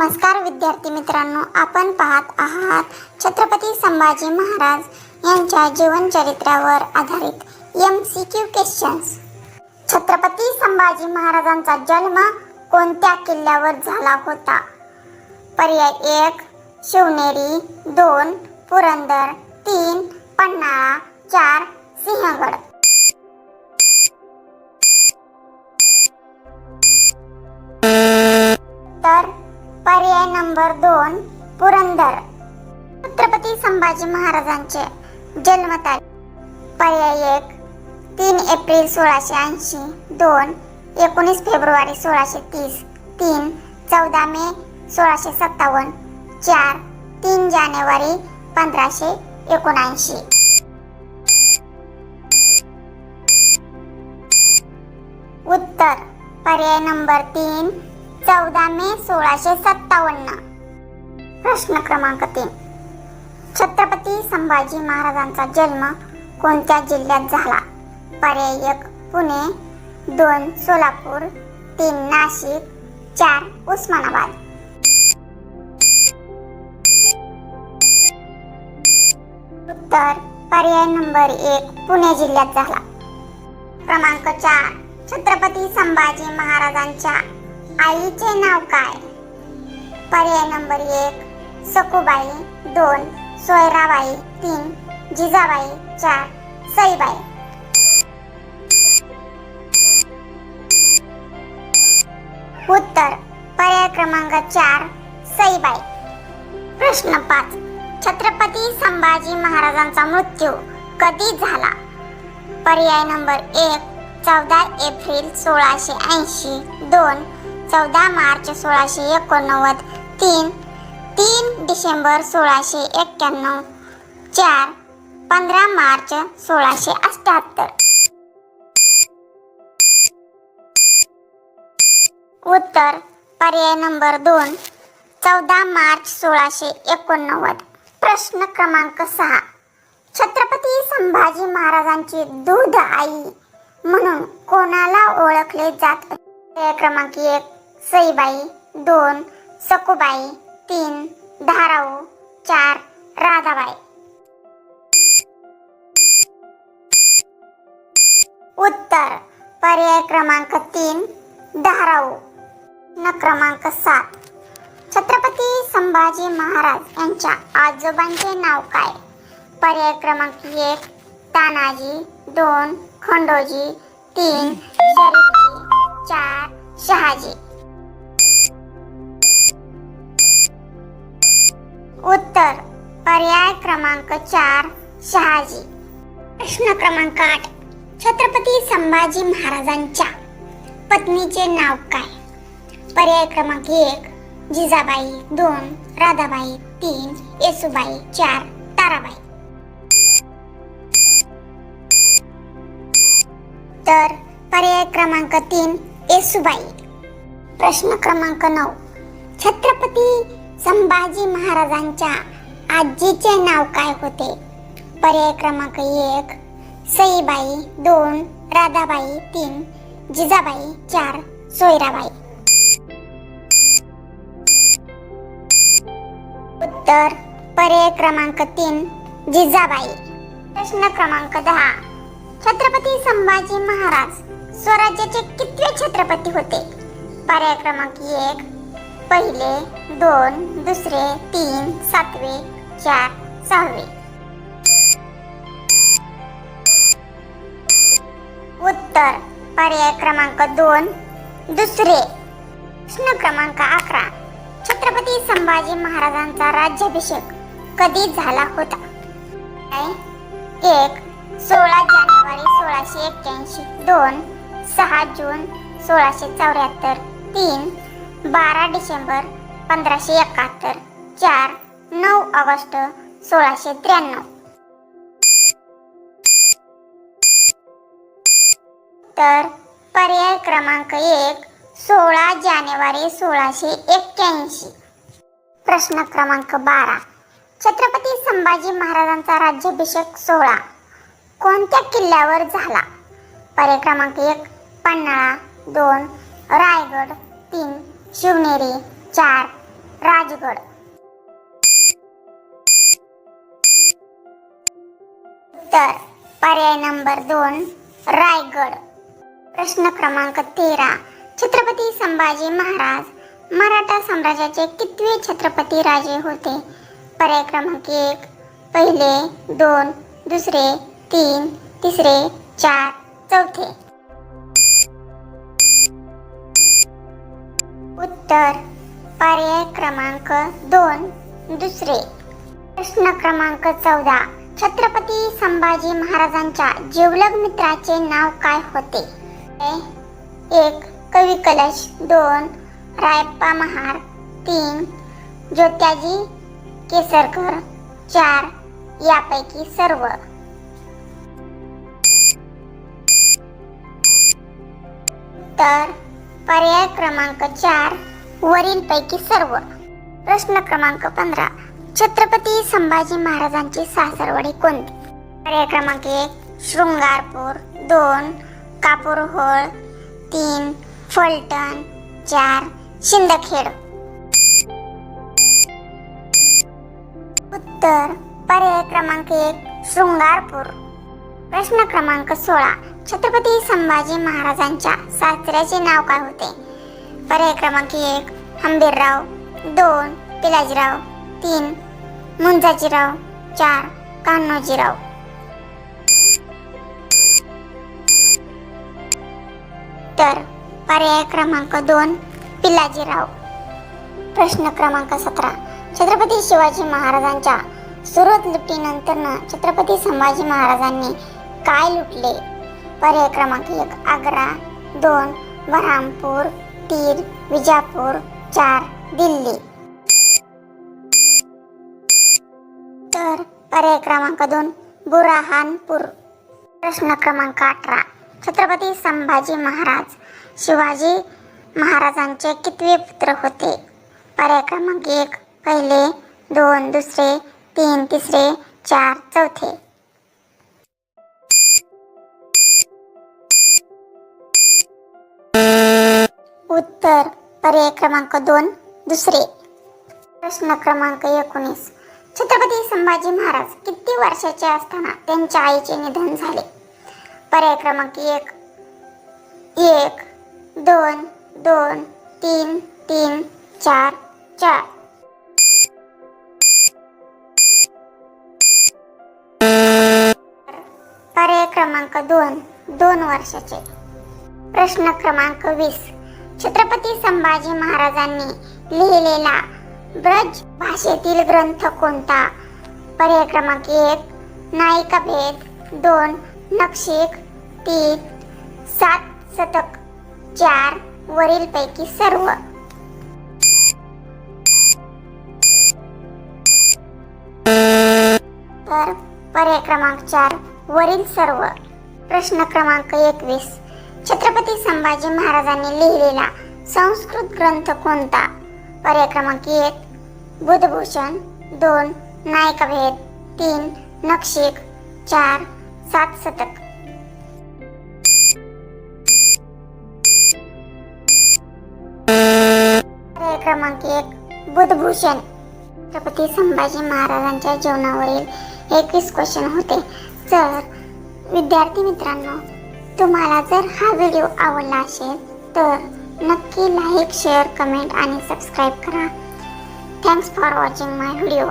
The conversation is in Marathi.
नमस्कार विद्यार्थी मित्रांनो आपण पाहत आहात छत्रपती संभाजी महाराज यांच्या जीवनचरित्रावर आधारित M C Q questions Chhatrapati Sambhaji महाराजांचा जन्म कोणत्या किल्ल्यावर झाला होता? पर्याय एक शिवनेरी दोन पुरंदर तीन पन्हाळा चार सिंहगड. नंबर दोन पुरंदर. छत्रपती संभाजी महाराजांचे जन्मतारीख. पर्याय एक तीन एप्रिल सोळाशे ऐंशी दोन एकोणीस फेब्रुवारी सोळाशे तीस तीन चौदा मे सोळाशे सत्तावन्न चार तीन जानेवारी पंधराशे एकोणऐंशी. उत्तर पर्याय नंबर तीन चौदा मे सोळाशे सत्तावन्न. प्रश्न क्रमांक तीन. छत्रपती संभाजी महाराजांचा जन्म कोणत्या जिल्ह्यात झाला? पर्याय एक पुणे दोन सोलापूर तीन नाशिक चार उस्मानाबाद. उत्तर पर्याय नंबर एक पुणे जिल्ह्यात झाला. क्रमांक चार छत्रपती संभाजी महाराजांच्या आईचे नाव काय? पर्याय नंबर एक सकुबाई दोन सोयराबाई. तीन जिजाबाई. चार सईबाई. उत्तर पर्याय क्रमांक चार सईबाई. प्रश्न पाच छत्रपती संभाजी महाराजांचा मृत्यू कधी झाला? पर्याय नंबर एक चौदा एप्रिल सोळाशे ऐंशी. दोन चौदा मार्च सोळाशे एकोणनव्वद. तीन तीन डिसेंबर सोळाशे एक्क्याण्णव. चार पंधरा मार्च सोळाशे अठ्याहत्तर. उत्तर पर्याय नंबर दोन चौदा मार्च सोळाशे एकोणनव्वद. प्रश्न क्रमांक सहा. छत्रपती संभाजी महाराजांची दूध आई म्हणून कोणाला ओळखले जात? पर्याय क्रमांक एक सईबाई दोन सकुबाई तीन धाराऊ चार राधाबाई. उत्तर पर्याय क्रमांक तीन धाराऊ. न क्रमांक सात. छत्रपती संभाजी महाराज यांच्या आजोबांचे नाव काय? पर्याय क्रमांक एक तानाजी. दोन खंडोजी. तीन शरीफजी चार शहाजी. उत्तर. पर्याय क्रमांक चार शहाजी. प्रश्न क्रमांक आठ. छत्रपती संभाजी महाराजांच्या पत्नीचे नाव काय? पर्याय क्रमांक एक जिजाबाई दोन राधाबाई तीन येसुबाई चार ताराबाई. तर पर्याय क्रमांक तीन येसुबाई. प्रश्न क्रमांक नऊ. छत्रपती संभाजी महाराजांच्या आजीचे नाव काय होते? पर्याय क्रमांक एक सईबाई दोन राधाबाई तीन जिजाबाई चार सोयराबाई. उत्तर पर्याय क्रमांक तीन जिजाबाई. प्रश्न क्रमांक दहा छत्रपती संभाजी महाराज स्वराज्याचे कितवे छत्रपती होते? पर्याय क्रमांक एक पहिले दोन दुसरे तीन सातवे चार सहावे. उत्तर पर्याय क्रमांक दोन दुसरे. प्रश्न क्रमांक अकरा छत्रपती संभाजी महाराजांचा राज्याभिषेक कधी झाला होता? एक सोळा जानेवारी सोळाशे एक्क्याऐंशी. दोन सहा जून सोळाशे चौऱ्याहत्तर. तीन बारा डिसेंबर पंधराशे एकाहत्तर चार नऊ ऑगस्ट सोळाशे त्र्याण्णव. तर पर्याय क्रमांक एक सोळा जानेवारी सोळाशे एक्क्याऐंशी. प्रश्न क्रमांक बारा छत्रपती संभाजी महाराजांचा राज्याभिषेक सोहळा कोणत्या किल्ल्यावर झाला? पर्याय क्रमांक एक पन्हाळा दोन रायगड तीन शिवनेरी चार राजगड. उत्तर पर्याय नंबर दोन रायगड. प्रश्न क्रमांक तेरा छत्रपती संभाजी महाराज मराठा साम्राज्याचे कितवे छत्रपती राजे होते? पर्याय क्रमांक एक पहिले दोन दुसरे तीन तिसरे चार चौथे. उत्तर. पर्याय क्रमांक दोन दुसरे. प्रश्न क्रमांक चौदा. छत्रपती संभाजी महाराजांच्या जिवलग मित्राचे नाव काय होते? एक कवी कलश. दोन रायप्पा महार. तीन ज्योत्याजी केसरकर. चार यापैकी सर्व. तर पर्याय क्रमांक चार वरील पैकी सर्व. प्रश्न क्रमांक पंधरा. छत्रपती संभाजी महाराजांची सासरवडी कोणती? पर्याय क्रमांक एक शृंगारपूर. दोन कापूरहोळ तीन फलटण. चार शिंदखेड. उत्तर पर्याय क्रमांक एक शृंगारपूर. प्रश्न क्रमांक सोळा. छत्रपती संभाजी महाराजांच्या सासऱ्याचे नाव काय होते? पर्याय क्रमांक एक हंबीरराव. दोन पिलाजीराव. तीन मुंजाजीराव. चार कान्होजीराव. तर पर्याय क्रमांक दोन पिलाजीराव. प्रश्न क्रमांक सतरा छत्रपती शिवाजी महाराजांच्या सुरत लुटीनंतर छत्रपती संभाजी महाराजांनी काय लुटले? पर्याय क्रमांक एक आग्रा दोन बरहामपूर तीन विजापूर चार दिल्ली. तर पर्याय क्रमांक दोन बुराहानपूर. प्रश्न क्रमांक अठरा छत्रपती संभाजी महाराज. शिवाजी महाराजांचे कितवे पुत्र होते? पर्याय क्रमांक एक पहिले दोन दुसरे तीन तिसरे चार चौथे. उत्तर. पर्याय क्रमांक दोन. दुसरे. प्रश्न क्रमांक एकोणीस. छत्रपती संभाजी महाराज किती वर्षाचे असताना त्यांच्या आईचे निधन झाले? पर्याय क्रमांक एक. एक दोन दोन तीन तीन चार चार. पर्याय क्रमांक दोन. दोन वर्षाचे. प्रश्न क्रमांक वीस. छत्रपती संभाजी महाराजांनी लिहिलेला ब्रज भाषेतील ग्रंथ कोणता? पर्याय क्रमांक एक नायिका भेद. दोन नक्षिक. तीन सात शतक. चार वरील पैकी सर्व. तर पर्याय क्रमांक चार वरील सर्व. प्रश्न क्रमांक एकवीस. छत्रपती संभाजी महाराजांनी लिहिलेला संस्कृत ग्रंथ कोणता? पर्याय क्रमांक एक बुधभूषण दोन नायकभेद तीन नक्षिक चार सात शतक. पर्याय क्रमांक एक बुधभूषण. छत्रपती संभाजी महाराजांच्या जीवनावरील एकवीस क्वेश्चन होते. तर विद्यार्थी मित्रांनो तुम्हाला जर हा व्हिडिओ आवडला असेल तर नक्की लाईक शेअर कमेंट आणि सबस्क्राईब करा. Thanks for watching my video